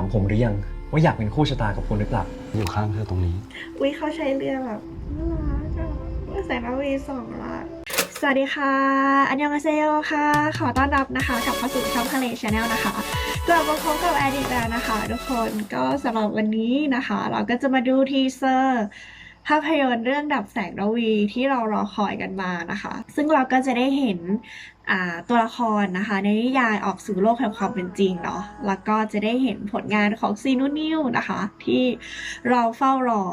ามผมหรือยัง ว่าอยากเป็นคู่ชะตากับคุณหรือเปล่าอยู่ข้างเธอตรงนี้อุ้ยเขาใช้เรือแบบน่ารักอะแสงระวีสองล้านสวัสดีค่ะ อันยองอาเซโยค่ะ ขอต้อนรับนะคะกลับเข้าสู่ช่องทะเลชาแนลนะคะกลับมาพบกับแอดิตแล้วนะคะ ทุกคนก็สำหรับวันนี้นะคะ เราก็จะมาดูทีเซอร์ภาพยนตร์เรื่องดับแสงระวีที่เรารอคอยกันมานะคะ ซึ่งเราก็จะได้เห็นตัวละครนะคะ ในนิยายออกสู่โลกแห่งความเป็นจริงเนาะแล้วก็จะได้เห็นผลงานของซีนูนิวนะคะ ที่เราเฝ้ารอ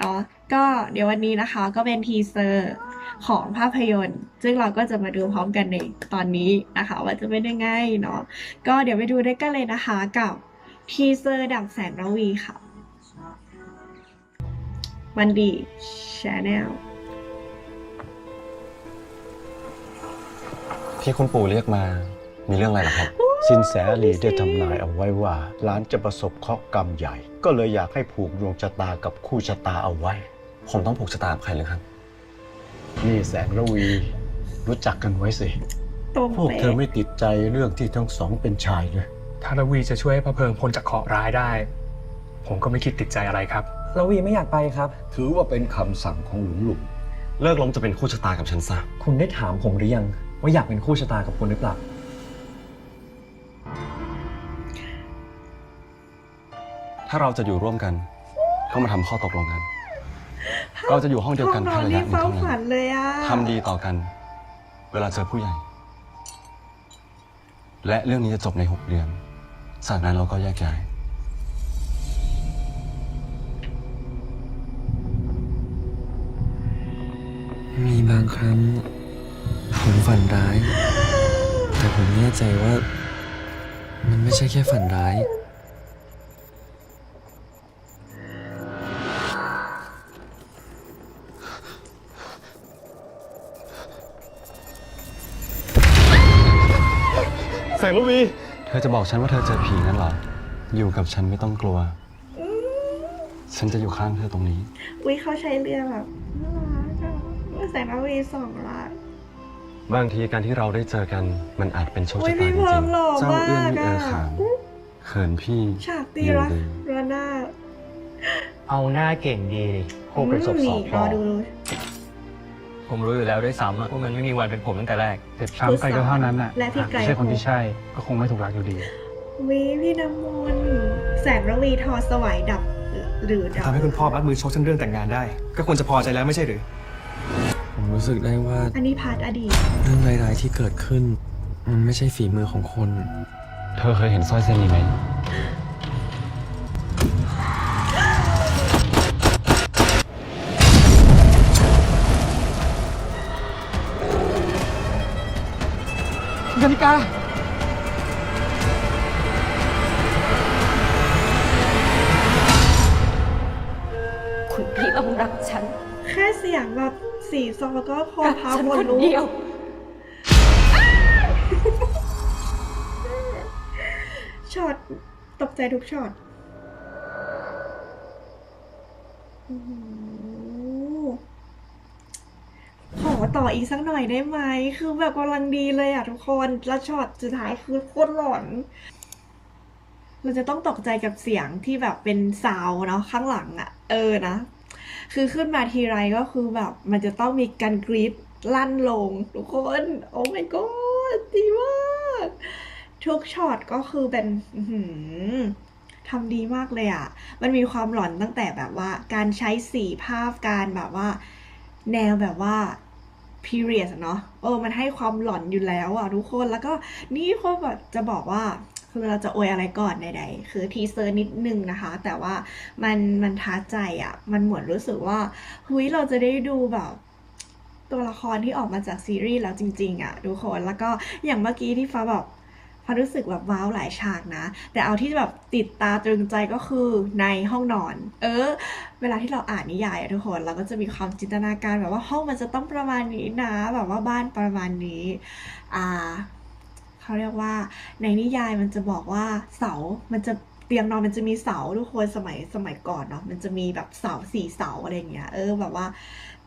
เนาะก็เดี๋ยววันนี้นะคะก็เป็นทีเซอร์ของภาพยนตร์ ซึ่งเราก็จะมาดูพร้อมกันในตอนนี้นะคะ ว่าจะเป็นยังไงเนาะก็เดี๋ยวไปดูด้วยกันเลยนะคะกับทีเซอร์ดับแสงระวีค่ะ มันดีชาแนลที่คุณปู่เรียกมา มีเรื่องอะไรเหรอครับ สินแสหลีได้ทำนายเอาไว้ว่าหลานจะประสบเคราะห์กรรมใหญ่ ก็เลยอยากให้ผูกดวงชะตากับคู่ชะตาเอาไว้ ผมต้องผูกชะตากับใครหรือครับ นี่แสงระวี รู้จักกันไว้สิ ตรงพวกเป๊ะเธอไม่ติดใจเรื่องที่ทั้งสองเป็นชายเลย ถ้าระวีจะช่วยให้พระเพลิงพ้นจากเคราะห์ร้ายได้ ผมก็ไม่คิดติดใจอะไรครับ แล้ววีไม่อยากไปครับ ถือว่าเป็นคำสั่งของหลวงลุงเลิกล้มจะเป็นคู่ชะตากับฉันซะคุณได้ถามผมหรือยัง ว่าอยากเป็นคู่ชะตากับคุณหรือเปล่า ถ้าเราจะอยู่ร่วมกัน ก็มาทำข้อตกลงกัน เราจะอยู่ห้องเดียวกันห้แค่องนอนระยะนี่หนึ่งเฝ้าเท่าฝันั้นนเลยอะทำดีต่อกัน เวลาเจอผู้ใหญ่ และเรื่องนี้จะจบในหกเดือนจากนั้นเราก็แยกย้าย มีบางครั้ง ผมฝันร้าย แต่ผมแน่ใจว่า มันไม่ใช่แค่ฝันร้าย แสงระวี เธอจะบอกฉันว่าเธอเจอผีนั่นเหรอ อยู่กับฉันไม่ต้องกลัว ฉันจะอยู่ข้างเธอตรงนี้อุ้ยเขาใช้เรือแบบน่ารักอะ แสงระวีสองล้านบางทีการที่เราได้เจอกันมันอาจเป็นโชคอุ๊ชะยตาพี่จพริร้งอมหล่อๆเจ้าเอื้อนมากไม่เอ่ยอะ ขานเขินพี่ฉากตียินรักดีระนาดเอาหน้าเก่งดีผู้ประสบสอบรรออดู ผมรู้อยู่แล้วด้วยซ้ำอะว่ามันไม่มีวันเป็นผมตั้งแต่แรก เจ็บช้ำไปก็เท่านั้นน่ะและพี่ไกร ไม่ใช่คนที่ใช่ ก็คงไม่ถูกรักอยู่ดี วิพี่น้ำมนต์แสงระวีทอสวายดับหรือดับ ทำให้คุณพ่อมัดมือชกฉันเรื่องแต่งงานได้ ก็ควรจะพอใจแล้วไม่ใช่หรือผม รู้สึกได้ว่าอันนี้พาร์ทอดีต เรื่องร้ายๆที่เกิดขึ้น มันไม่ใช่ฝีมือของคน เธอเคยเห็นสร้อยเส้นนี้ไหมกนิกาคุณพี่ต้องรักฉัน แค่เสียงแบบ สีซอก็คอรักพับฉันหมคดนรู้เดียว ช็อตตกใจทุกช็อตโอ้โหขอต่ออีกสักหน่อยได้ไหม คือแบบกำลังดีเลยอะทุกคน แล้วช็อตสุดท้ายคือโคตรหลอน เราจะต้องตกใจกับเสียงที่แบบเป็นซาวน์เนาะข้างหลังอะ่ะ เออนะ คือขึ้นมาทีไรก็คือแบบ มันจะต้องมีการกรีดลั่นลง ทุกคน โอ้ my god ดีมากทุกช็อตก็คือเป็นทำดีมากเลยอะ่ะ มันมีความหลอนตั้งแต่แบบว่า การใช้สีภาพการแบบว่า แนวแบบว่า period เนาะเออ มันให้ความหลอนอยู่แล้วอะทุกคนแล้วก็นี่คนแบบจะบอกว่า คือเราจะอวยอะไรก่อนใดๆ คือทีเซอร์นิดนึงนะคะ แต่ว่ามันมันท้าใจอะ มันเหมือนรู้สึกว่าเฮ้ยเราจะได้ดูแบบตัวละครที่ออกมาจากซีรีส์แล้วจริง ๆอะทุกคนแล้วก็อย่างเมื่อกี้ที่ฟ้าแบบฟ้ารู้สึกแบบว้าวหลายฉากนะ แต่เอาที่แบบติดตาตรึงใจก็คือในห้องนอน เออ เวลาที่เราอ่านนิยายอะทุกคน เราก็จะมีความจินตนาการแบบว่าห้องมันจะต้องประมาณนี้นะ แบบว่าบ้านประมาณนี้ อ่า เขาเรียกว่า ในนิยายมันจะบอกว่าเสา มันจะเตียงนอนมันจะมีเสาทุกคนสมัยสมัยก่อนเนาะมันจะมีแบบเสาสี่เสาอะไรเงี้ยเออแบบว่า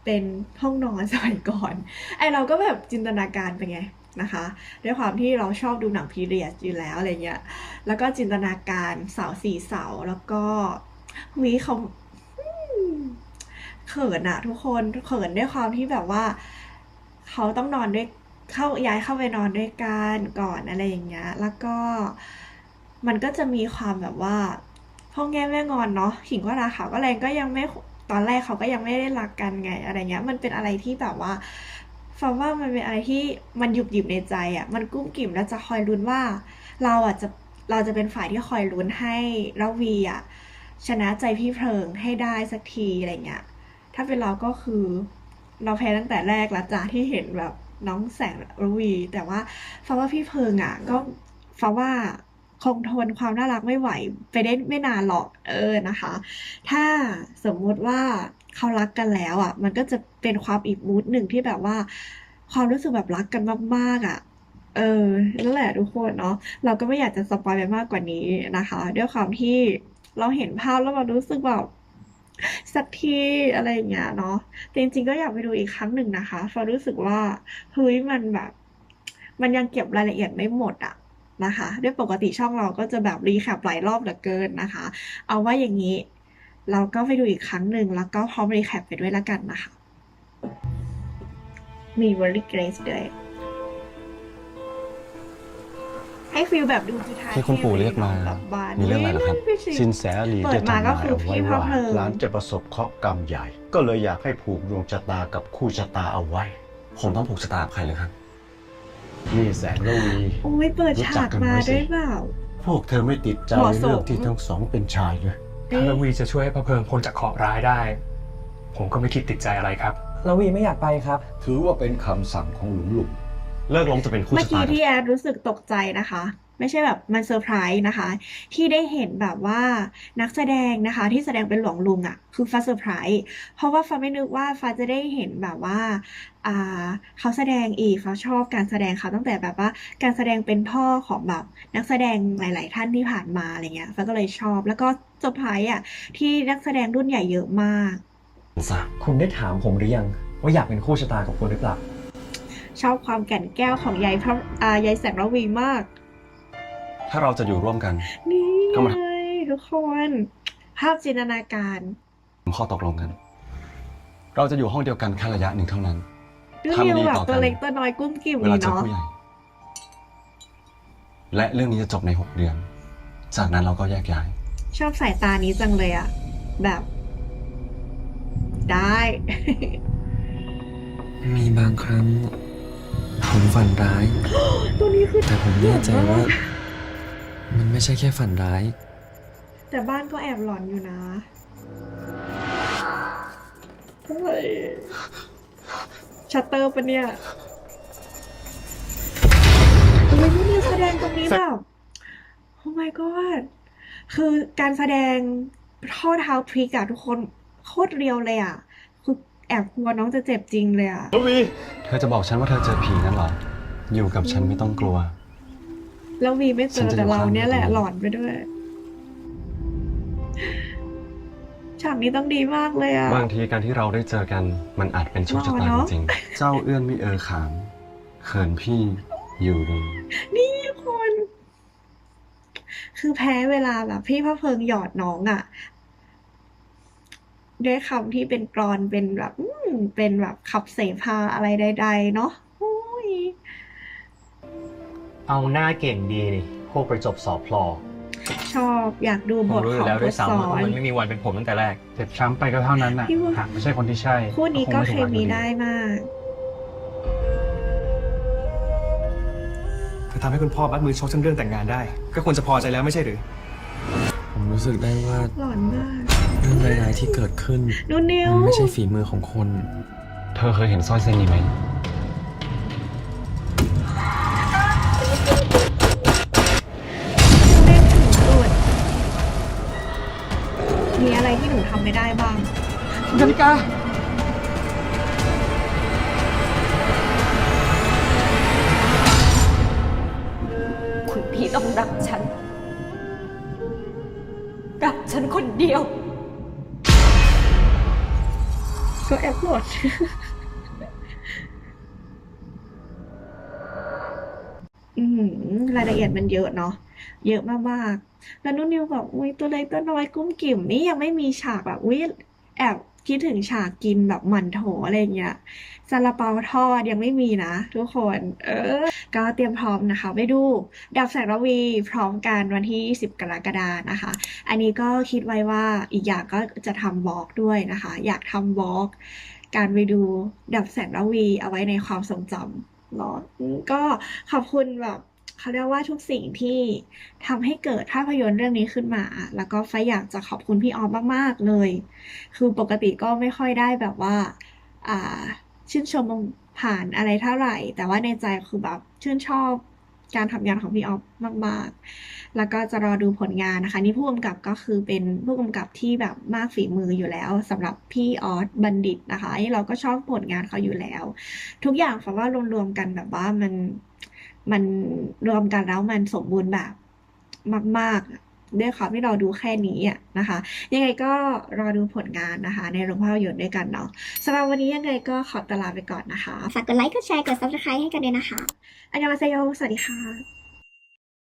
เป็นห้องนอนสมัยก่อนไอเราก็แบบจินตนาการไปไงนะคะด้วยความที่เราชอบดูหนังพีเรียดอยู่แล้วอะไรเงี้ยแล้วก็จินตนาการเสาสี่เสาแล้วก็วิเขาเขินอะทุกคนเขินด้วยความที่แบบว่า เขาต้องนอนด้วย เข้าย้ายเข้าไปนอนด้วยกันก่อนอะไรอย่างเงี้ย แล้วก็มันก็จะมีความแบบว่าพ่อแง่แม่งอนเนาะขิงก็ราขาก็แรงก็ยังไม่ตอนแรกเขาก็ยังไม่ได้รักกันไงอะไรเงี้ย มันเป็นอะไรที่แบบว่าฟังว่ามันเป็นอะไรที่มันหยุบหยิบในใจอะ่ะ มันกุ้มกิ่มแล้วจะคอยลุ้นว่า เราอะจะเราจะเป็นฝ่ายที่คอยลุ้นให้ระวีอะชนะใจพี่เพลิงให้ได้สักทีอะไรเงี้ย ถ้าเป็นเราก็คือ เราแพ้ตั้งแต่แรกล้วจ้ะที่เห็นแบบ น้องแสงระวี แต่ว่าฟ้าว่าพี่เพิงอะ ก็ฟ้าว่าคงทนความน่ารักไม่ไหว ไปได้ไม่นานหรอกเออนะคะ ถ้าสมมุติว่าเขารักกันแล้วอะ มันก็จะเป็นความอีกมูดหนึ่งที่แบบว่า ความรู้สึกแบบรักกันมากๆอะเออนั่นแหละทุกคนเนาะเราก็ไม่อยากจะสปอยไปมากกว่านี้นะคะ ด้วยความที่เราเห็นภาพแล้วเรารู้สึกแบบ สักทีอะไรอย่างเงี้ยเนาะแต่จริงๆก็อยากไปดูอีกครั้งหนึ่งนะคะเพราะรู้สึกว่าเฮ้ยมันแบบ มันยังเก็บรายละเอียดไม่หมดอะนะคะด้วยปกติช่องเราก็จะแบบรีแคปหลายรอบเหลือเกินนะคะ เอาว่าอย่างนี้ เราก็ไปดูอีกครั้งหนึ่งแล้วก็พร้อมรีแคปไปด้วยแล้วกันนะคะ มี Very Grace ด้วย ให้ฟิลแบบดูจุธาที่คุณปู่เรียกมาแบบบานมีเรื่องอะไรเหรอครับไม่ใช่สินแสลีเปิได้ดมาทำก็นายคือเอาไว้พี่พระว่าเพลิง หลานจะประสบเคราะห์กรรมใหญ่ ก็เลยอยากให้ผูกดวงชะตากับคู่ชะตาเอาไว้ ผมต้องผูกชะตากับใครเลยครับ นี่แสงระวี โอ้ยเปิดฉากมาด้วยเปล่า พวกเธอไม่ติดใจเหมาะสม เรื่องที่ทั้งสองเป็นชายเลยถ้าระวีจะช่วยให้พระเพลิงพ้นจากเคราะห์ร้ายได้ ผมก็ไม่คิดติดใจอะไรครับระวีไม่อยากไปครับ ถือว่าเป็นคำสั่งของหลุงลุง เลิกลงจะเป็นคู่เมื่อชะตากี้กับที่แอดรู้สึกตกใจนะคะ ไม่ใช่แบบมันเซอร์ไพรส์นะคะ ที่ได้เห็นแบบว่านักแสดงนะคะ ที่แสดงเป็นหลวงลุงอะ่ะ คือฟ้าเซอร์ไพรส์เพราะว่าฟ้าไม่นึกว่าฟ้าจะได้เห็นแบบว่าอ่าเขาแสดงอีกฟ้าชอบการแสดงเขาตั้งแต่แบบว่าการแสดงเป็นพ่อของแบบนักแสดงหลาย ๆ ท่านที่ผ่านมาอะไรเงี้ยฟ้าก็เลยชอบ แล้วก็เซอร์ไพรส์อะที่นักแสดงรุ่นใหญ่เยอะมากซะคุณได้ถามผมหรือยัง ว่าอยากเป็นคู่ชะตากับคุณหรือเปล่า ชอบความแก่นแก้วของยายพระอ่ายายแสงระวีมาก ถ้าเราจะอยู่ร่วมกัน นี่เข้ามาเลยทุกคน ภาพจินตนาการผมข้อตกลงกัน เราจะอยู่ห้องเดียวกันแค่ระยะหนึ่งเท่านั้นดูทำนิวดีแบบต่อกันตัวเล็กตัวน้อยกุ้มกิ่มเวดีลาเจอเนาะผู้ใหญ่และเรื่องนี้จะจบในหกเดือน จากนั้นเราก็แยกย้าย ชอบสายตานี้จังเลยอะแบบ ได้ มีบางครั้ง ผมฝันร้าย ตัวนี้คือแต่ผมแน่ใจว่า มันไม่ใช่แค่ฝันร้าย แต่บ้านก็แอบหลอนอยู่นะเฮ้ยชัตเตอร์ปะเนี่ยโอ้ยนี่แสดงตรงนี้แบบโอ้ my god คือการแสดงท่อเท้าทริกอะทุกคนโคตรเรียวเลยอะคือ แอบกลัวน้องจะเจ็บจริงเลยอะเธอจะบอกฉันว่าเธอเจอผีนั่นเหรอ อยู่กับฉันไม่ต้องกลัว แล้ววีไม่เจฉันอจะแต่อยู่เราข้างเนี่ยแหละตรงนี้หลอนไปด้วย ฉากนี้ต้องดีมากเลยอะบางทีการที่เราได้เจอกันมันอาจเป็นโชคชะตาหล่อเนอะจริงๆเจ้าเอื้อนไม่เออขามเขินพี่อยู่ดูนี่คน คือแพ้เวลาแบบพี่พระเพิงหยอดน้องอะ ด้วยคำที่เป็นกรอนเป็นแบบอืมเป็นแบบขับเสพาอะไรใด ๆ เนาะโอ้ยเอาหน้าเก่งดีนี่พวกประจบสอบพลอชอบอยากดูผบมทรู้อขอยู่งแล้วทด้วยศซ้ำสว่าอนมันไม่มีวันเป็นผมตั้งแต่แรก เจ็บช้ำไปก็เท่านั้นน่ะพี่ว่าหากไม่ใช่คนที่ใช่คู่นี้ก็งเคไถึงวันมีอยู่ได้มาก เธอทำให้คุณพ่อมัดมือชกฉันเรื่องแต่งงานได้ ก็ควรจะพอใจแล้วไม่ใช่หรือ ผมรู้สึกได้ว่าหลอนมากเรื่องร้ายๆที่เกิดขึ้นนูนิวมันไม่ใช่ฝีมือของคน เธอเคยเห็นสร้อยเส้นนี้ไหม เล่นถึงสุดมีอะไรที่หนูทำไม่ได้บ้าง นาฬิกาคุณพี่ต้องรักฉัน รักฉันคนเดียว ก็แอบโหลด อือหือรายละเอียดมันเยอะเนาะ เยอะมากๆแล้วนุ่นนิวบอกอุ้ยตัวเล็กตัวน้อยกุ้มกิ่มนี่ยังไม่มีฉากแบบอุ้ยแอบ คิดถึงฉากกินแบบหมั่นโถอะไรเงี้ยซาลาเปาทอดยังไม่มีนะทุกคน เออ ก็เตรียมพร้อมนะคะ ไปดู ดับแสงระวีพร้อมกันวันที่ 10 กรกฎานะคะ อันนี้ก็คิดไว้ว่าอีกอย่างก็จะทำบล็อกด้วยนะคะ อยากทำบล็อก การไปดูดับแสงระวีเอาไว้ในความทรงจำเนาะก็ขอบคุณแบบ เขาเรียกว่าทุกสิ่งที่ทำให้เกิดภาพยนตร์เรื่องนี้ขึ้นมา แล้วก็ไฟอยากจะขอบคุณพี่ออมมากๆเลย คือปกติก็ไม่ค่อยได้แบบว่าอ่าชื่นชมผ่านอะไรเท่าไหร่ แต่ว่าในใจคือแบบชื่นชอบการทำงานของพี่ออฟมากๆ แล้วก็จะรอดูผลงานนะคะ นี่ผู้กำกับก็คือเป็นผู้กำกับที่แบบมากฝีมืออยู่แล้วสำหรับพี่ออสบัณฑิตนะคะเราก็ชอบผลงานเขาอยู่แล้ว ทุกอย่างเพราะว่ารวมๆกันแบบว่ามัน มันรวมกันแล้วมันสมบูรณ์แบบมาก ๆ ด้วยความที่เราดูแค่นี้อะนะคะ ยังไงก็รอดูผลงานนะคะ ในโรงภาพยนตร์ด้วยกันเนาะสำหรับวันนี้ยังไงก็ขอตวลาไปก่อนนะคะ ฝากกดไลค์ กดแชร์ กด subscribe ให้กันด้วยนะคะ อันยองอาเซโยสวัสดีค่ะ